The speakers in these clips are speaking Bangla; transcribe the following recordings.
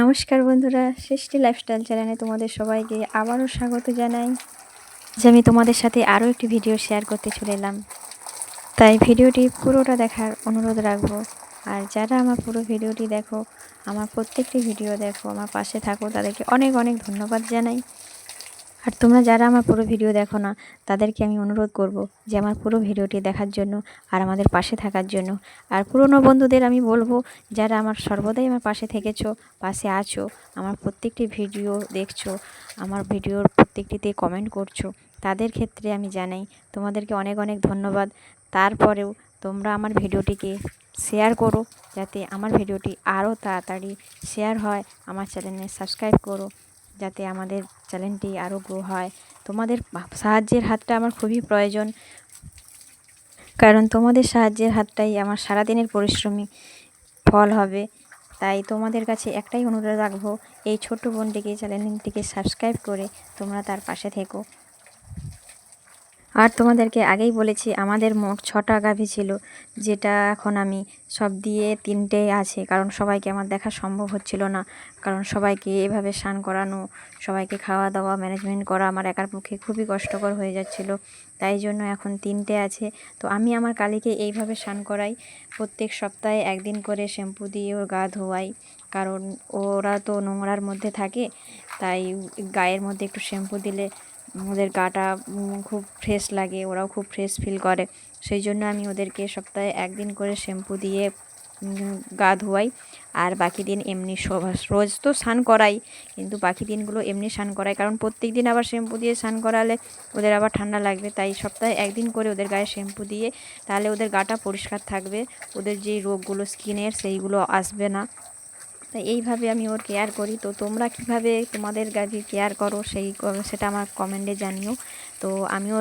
নমস্কার বন্ধুরা, সৃষ্টি লাইফস্টাইল চ্যানেলে তোমাদের সবাইকে আবারও স্বাগত জানাই। যে আমি তোমাদের সাথে আরও একটি ভিডিও শেয়ার করতে চলে এলাম। তাই ভিডিওটি পুরোটা দেখার অনুরোধ রাখব। আর যারা আমার পুরো ভিডিওটি দেখো, আমার প্রত্যেকটি ভিডিও দেখো, আমার পাশে থাকো, তাদেরকে অনেক অনেক ধন্যবাদ জানাই। আর তোমরা যারা আমার পুরো ভিডিও দেখো না, তাদেরকে আমি অনুরোধ করব যে আমার পুরো ভিডিওটি দেখার জন্য আর আমাদের পাশে থাকার জন্য। আর পুরনো বন্ধুদের আমি বলব, যারা আমার সর্বদাই আমার পাশে থেকেছো, পাশে আছো, আমার প্রত্যেকটি ভিডিও দেখছ, আমার ভিডিওর প্রত্যেকটিতে কমেন্ট করছ, তাদের ক্ষেত্রে আমি জানাই, তোমাদেরকে অনেক অনেক ধন্যবাদ। তারপরেও তোমরা আমার ভিডিওটিকে শেয়ার করো, যাতে আমার ভিডিওটি আরও তাড়াতাড়ি শেয়ার হয়, আমার চ্যানেলে সাবস্ক্রাইব করো। যাতে আমাদের চ্যানেলটি আরও গ্রো হয়। তোমাদের সাহায্যের হাতটা আমার খুবই প্রয়োজন। কারণ তোমাদের সাহায্যের হাতটাই আমার সারাদিনের পরিশ্রমী ফল হবে। তাই তোমাদের কাছে একটাই অনুরোধ রাখব, এই ছোট্ট বোনটিকে, চ্যানেলটিকে সাবস্ক্রাইব করে তোমরা তার পাশে থেকো। আর তোমাদেরকে আগেই বলেছি, আমাদের মোট ছটা গাভী ছিল, যেটা এখন আমি সব দিয়ে তিনটে আছে, কারণ সবাইকে আমার দেখা সম্ভব হচ্ছিল না। কারণ সবাইকে এভাবে স্নান করানো, সবাইকে খাওয়া দাওয়া ম্যানেজমেন্ট করা আমার একার পক্ষে খুবই কষ্টকর হয়ে যাচ্ছিল। তাই জন্য এখন তিনটে আছে। তো আমি আমার কালীকে এইভাবে স্নান করাই, প্রত্যেক সপ্তাহে একদিন করে শ্যাম্পু দিয়ে ওর গা ধোয়াই, কারণ ওরা তো নোংরার মধ্যে থাকে, তাই গায়ের মধ্যে একটু শ্যাম্পু দিলে ওদের গাটা খুব ফ্রেশ লাগে, ওরাও খুব ফ্রেশ ফিল করে। সেই জন্য আমি ওদেরকে সপ্তাহে একদিন করে শ্যাম্পু দিয়ে গা ধোয়াই। আর বাকি দিন এমনি রোজ তো স্নান করাই, কিন্তু বাকি দিনগুলো এমনি স্নান করাই। কারণ প্রত্যেক দিন আবার শ্যাম্পু দিয়ে স্নান করালে ওদের আবার ঠান্ডা লাগবে, তাই সপ্তাহে একদিন করে ওদের গায়ে শ্যাম্পু দিয়ে, তাহলে ওদের গাটা পরিষ্কার থাকবে। ওদের যেই রোগগুলো স্কিনের সেইগুলো আসবে না। তাই এইভাবে আমি ওর কেয়ার করি। তো তোমরা কীভাবে তোমাদের গাভী কেয়ার করো সেই সেটা আমার কমেন্টে জানিও। তো আমিও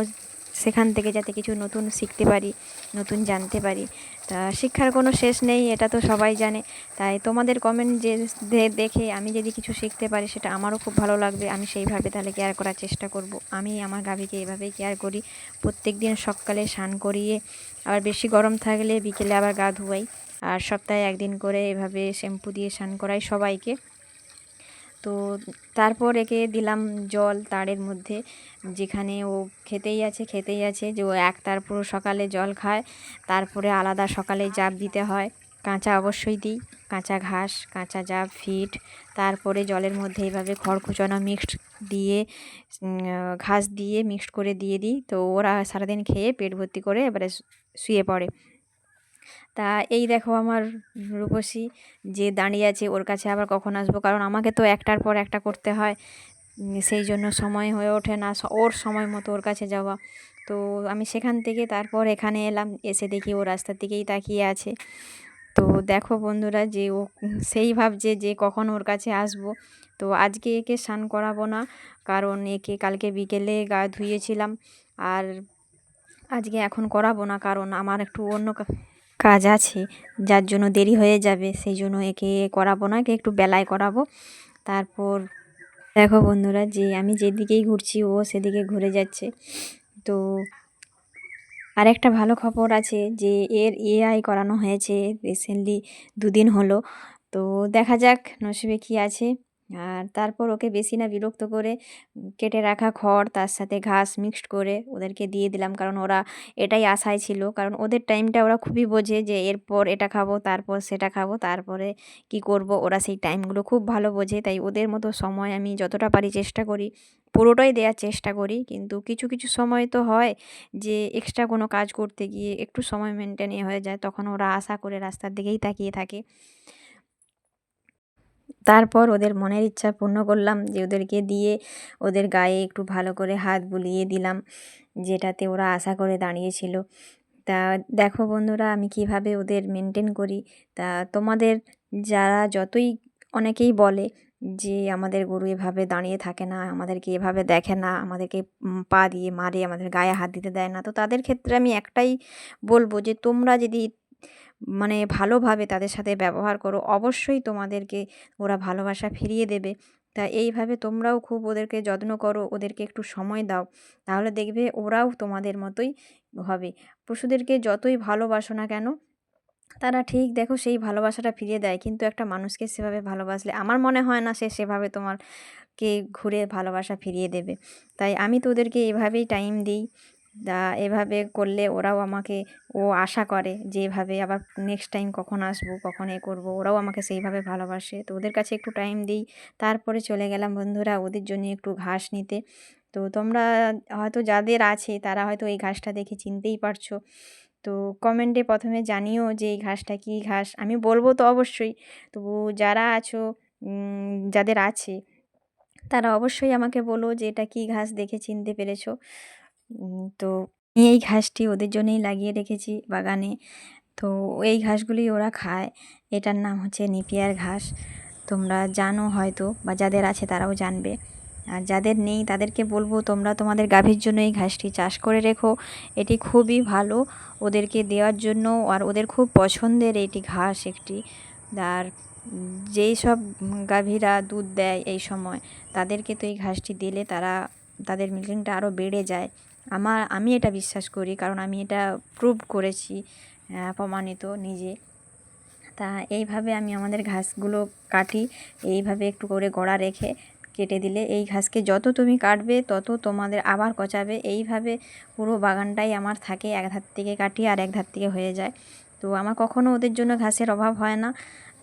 সেখান থেকে যাতে কিছু নতুন শিখতে পারি, নতুন জানতে পারি। তা শিক্ষার কোনো শেষ নেই, এটা তো সবাই জানে। তাই তোমাদের কমেন্ট যে দেখে আমি যদি কিছু শিখতে পারি, সেটা আমারও খুব ভালো লাগবে। আমি সেইভাবে তাহলে কেয়ার করার চেষ্টা করব। আমি আমার গাভীকে এভাবেই কেয়ার করি। প্রত্যেক দিন সকালে স্নান করিয়ে, আবার বেশি গরম থাকলে বিকেলে আবার গা ধুয়াই, আর সপ্তাহে একদিন করে এভাবে শ্যাম্পু দিয়ে স্নান করাই সবাইকে। তো তারপর একে দিলাম জল তারের মধ্যে। যেখানে ও খেতেই আছে খেতেই আছে। যে ও এক তার পুরো সকালে জল খায়, তারপরে আলাদা সকালে জাপ দিতে হয়। কাঁচা অবশ্যই দিই, কাঁচা ঘাস, কাঁচা জাপ, ফিট। তারপরে জলের মধ্যে এইভাবে খড় কুচানো মিক্সড দিয়ে ঘাস দিয়ে মিক্সড করে দিয়ে দিই। তো ওরা সারাদিন খেয়ে পেট ভর্তি করে এবারে শুয়ে পড়ে। তা এই দেখো আমার রূপসী যে দাঁড়িয়ে আছে ওর কাছে আবার কখন আসব? কারণ আমাকে তো একটার পর একটা করতে হয়। সেই জন্য সময় হয়ে ওঠে না। ওর সময় মতো ওর কাছে যাওয়া। তো আমি সেখান থেকে তারপর এখানে এলাম। এসে দেখি ও রাস্তার দিকেই তাকিয়ে আছে। তো দেখো বন্ধুরা যে ও সেই ভাবছে যে কখন ওর কাছে আসব। তো আজকে একে স্নান করাবো না। কারণ একে কালকে বিকেলে গা ধুয়েছিলাম। আর আজকে এখন করাবো না। কারণ আমার একটু অন্য কাজ আছে, যার জন্য দেরি হয়ে যাবে, সেই জন্য একে করাবো না, একে একটু বেলায় করাবো। তারপর দেখো বন্ধুরা, যে আমি যেদিকেই ঘুরছি, ও সেদিকে ঘুরে যাচ্ছে। তো আরেকটা ভালো খবর আছে যে, এর এআই করানো হয়েছে রিসেন্টলি দুদিন হলো। তো দেখা যাক, নসিবে কী আছে। আর তারপর ওকে বেশি না বিরক্ত করে কেটে রাখা খড় তার সাথে ঘাস মিক্সড করে ওদেরকে দিয়ে দিলাম। কারণ ওরা এটাই আশায় ছিল। কারণ ওদের টাইমটা ওরা খুবই বোঝে যে এরপর এটা খাব, তারপর সেটা খাব, তারপরে কি করব ওরা সেই টাইমগুলো খুব ভালো বোঝে। তাই ওদের মতো সময় আমি যতটা পারি চেষ্টা করি, পুরোটাই দেওয়ার চেষ্টা করি। কিন্তু কিছু কিছু সময় তো হয় যে এক্সট্রা কোনো কাজ করতে গিয়ে একটু সময় মেনটেন হয়ে যায়। তখন ওরা আশা করে রাস্তার দিকেই তাকিয়ে থাকে। তারপর ওদের মনের ইচ্ছা পূর্ণ করলাম যে ওদেরকে দিয়ে ওদের গায়ে একটু ভালো করে হাত বুলিয়ে দিলাম, যেটাতে ওরা আশা করে দাঁড়িয়েছিল। তা দেখো বন্ধুরা, আমি কীভাবে ওদের মেনটেন করি? তা তোমাদের যারা যতই অনেকেই বলে যে আমাদের গরু এভাবে দাঁড়িয়ে থাকে না, আমাদেরকে এভাবে দেখে না, আমাদেরকে পা দিয়ে মারে, আমাদের গায়ে হাত দিতে দেয় না, তো তাদের ক্ষেত্রে আমি একটাই বলব যে তোমরা যদি মানে ভালোভাবে তাদের সাথে ব্যবহার করো। অবশ্যই তোমাদেরকে ওরা ভালোবাসা ফিরিয়ে দেবে। তা এইভাবে তোমরাও খুব ওদেরকে যত্ন করো, ওদেরকে একটু সময় দাও। তাহলে দেখবে ওরাও তোমাদের মতোই হবে। পশুদেরকে যতই ভালোবাসো না কেন, তারা ঠিক দেখো সেই ভালোবাসাটা ফিরিয়ে দেয়। কিন্তু একটা মানুষকে সেভাবে ভালোবাসলে আমার মনে হয় না সে সেভাবে তোমারকে ঘুরে ভালোবাসা ফিরিয়ে দেবে। তাই আমি তো ওদেরকে এভাবেই টাইম দিই। তা এভাবে করলে ওরাও আমাকে, ও আশা করে যে এভাবে আবার নেক্সট টাইম কখন আসব, কখন এ করব, ওরাও আমাকে সেইভাবে ভালোবাসে। তো ওদের কাছে একটু টাইম দিই, তারপরে চলে গেলাম বন্ধুরা ওদের জন্য একটু ঘাস নিতে। তো তোমরা হয়তো যাদের আছে, তারা হয়তো এই ঘাসটা দেখে চিনতেই পারছ। তো কমেন্টে প্রথমে জানিও যে এই ঘাসটা কী ঘাস? আমি বলব তো অবশ্যই। তবু যারা আছো যাদের আছে, তারা অবশ্যই আমাকে বলো যে এটা কী ঘাস দেখে চিনতে পেরেছ। তো এই ঘাসটি ওদের জন্যই লাগিয়ে রেখেছি বাগানে। তো এই ঘাসগুলি ওরা খায়। এটার নাম হচ্ছে নিপিয়ার ঘাস। তোমরা জানো হয়তো বা যাদের আছে তারাও জানবে। আর যাদের নেই তাদেরকে বলব, তোমরা তোমাদের গাভীর জন্য এই ঘাসটি চাষ করে রেখো। এটি খুবই ভালো। ওদেরকে দেওয়ার জন্য আর ওদের খুব পছন্দের এটি ঘাস একটি। আর যেই সব গাভীরা দুধ দেয় এই সময় তাদেরকে তো এই ঘাসটি দিলে তারা, তাদের মিল্কিংটা আরও বেড়ে যায়। আমার, আমি এটা বিশ্বাস করি, কারণ আমি এটা প্রুভ করেছি প্রমাণিত নিজে। তা এইভাবে আমি আমাদের ঘাসগুলো কাটি, এইভাবে একটু করে গোড়া রেখে কেটে দিলে এই ঘাসকে যত তুমি কাটবে, তত তোমাদের আবার কচাবে। এইভাবে পুরো বাগানটাই আমার থাকে, এক ধার থেকে কাটি আর এক ধার থেকে হয়ে যায়। তো আমার কখনও ওদের জন্য ঘাসের অভাব হয় না।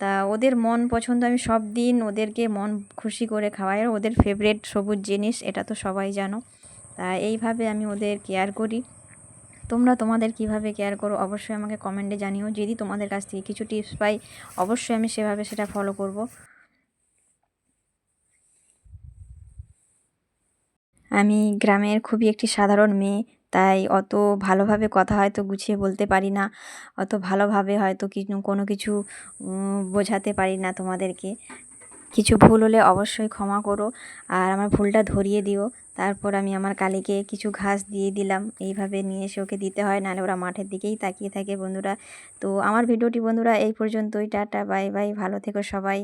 তা ওদের মন পছন্দ, আমি সব দিন ওদেরকে মন খুশি করে খাওয়াই। ওদের ফেভারেট সবুজ জিনিস, এটা তো সবাই জানো। তা এইভাবে আমি ওদের কেয়ার করি। তোমরা তোমাদের কীভাবে কেয়ার করো অবশ্যই আমাকে কমেন্টে জানিও। যদি তোমাদের কাছ থেকে কিছু টিপস পাই, অবশ্যই আমি সেভাবে সেটা ফলো করব। আমি গ্রামের খুবই একটি সাধারণ মেয়ে, তাই অত ভালোভাবে কথা হয়তো গুছিয়ে বলতে পারি না। অত ভালোভাবে হয়তো কিছু কোনো কিছু বোঝাতে পারি না তোমাদেরকে। কিছু ভুল হলে অবশ্যই ক্ষমা করো। আর আমার ভুলটা ধরিয়ে দিও। তারপর আমি আমার কালীকে কিছু ঘাস দিয়ে দিলাম। এইভাবে নিয়ে এসে ওকে দিতে হয়, নাহলে ওরা মাঠের দিকেই তাকিয়ে থাকে বন্ধুরা। তো আমার ভিডিওটি বন্ধুরা এই পর্যন্তই। Tata, bye bye. ভালো থেকো সবাই।